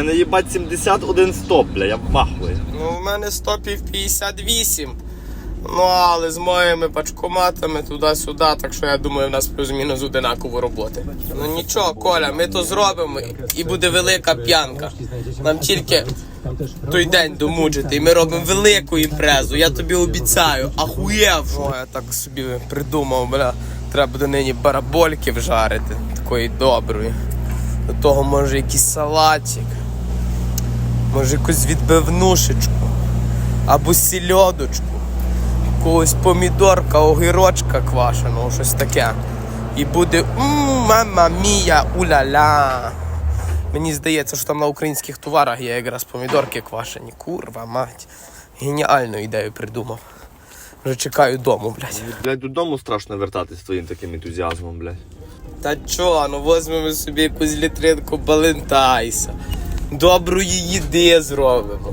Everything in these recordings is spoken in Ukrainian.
У мене їбать 71 стоп, бля, я вмахую. Ну, в мене стопів 58. Ну, але з моїми пачкоматами туди-сюди, так що я думаю, в нас плюс-мінус одинаково роботи. Ну нічого, Коля, ми то зробимо і буде велика п'янка. Нам тільки той день домучити, і ми робимо велику імпрезу. Я тобі обіцяю, ахуєв. О, я так собі придумав, бля, треба буде нині барабольки вжарити, такої доброї. До того може якийсь салатик. Може якусь відбивнушечку або сільодочку, якогось помідорка, огірочка квашеного, щось таке. І буде «М, мама мія, уля-ля. Мені здається, що там на українських товарах є якраз помідорки квашені. Курва, мать. Геніальну ідею придумав. Вже чекаю дому, блядь. Блядь, додому страшно вертатись з твоїм таким ентузіазмом, блядь. Та чо, ну возьмемо собі якусь літринку балентайса. Доброї їди зробимо.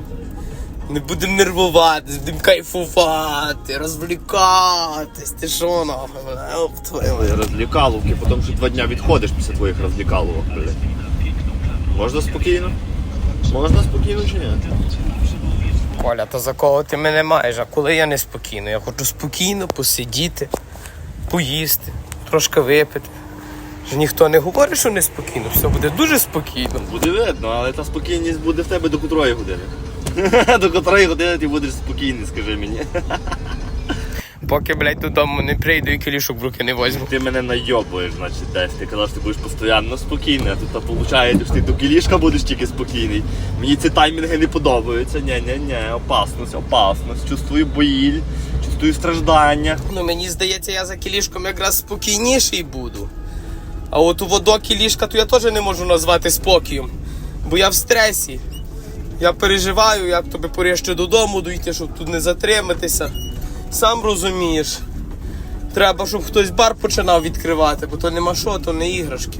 Не будемо нервуватись, будемо кайфувати, розвлікатись. Ти що нахуй. Розлікаловки, потім ще два дня відходиш після твоїх розлікаловок, блядь. Можна спокійно? Можна спокійно чи ні? Коля, то за кого ти мене маєш? А коли я не спокійно? Я хочу спокійно посидіти, поїсти, трошки випити. Ніхто не говорить, що неспокійно, все буде дуже спокійно. Буде видно, але та спокійність буде в тебе до котрої години. До котрої години ти будеш спокійний, скажи мені. Поки, блядь, додому не прийду і кілішок в руки не возьму. Ти мене найобуєш, значить, десь. Ти казав, що ти будеш постійно спокійний, а тут виходить, що ти до кілішка будеш тільки спокійний. Мені ці таймінги не подобаються. Ні-ні-ні, опасність, опасність. Чувствую боль, чувствую страждання. Ну мені здається, я за кілішком якраз спокійніший буду. А от у водо ліжка то я теж не можу назвати спокієм. Бо я в стресі. Я переживаю, як тобі поріжче додому дійти, щоб тут не затриматися. Сам розумієш. Треба, щоб хтось бар починав відкривати, бо то нема що, то не іграшки.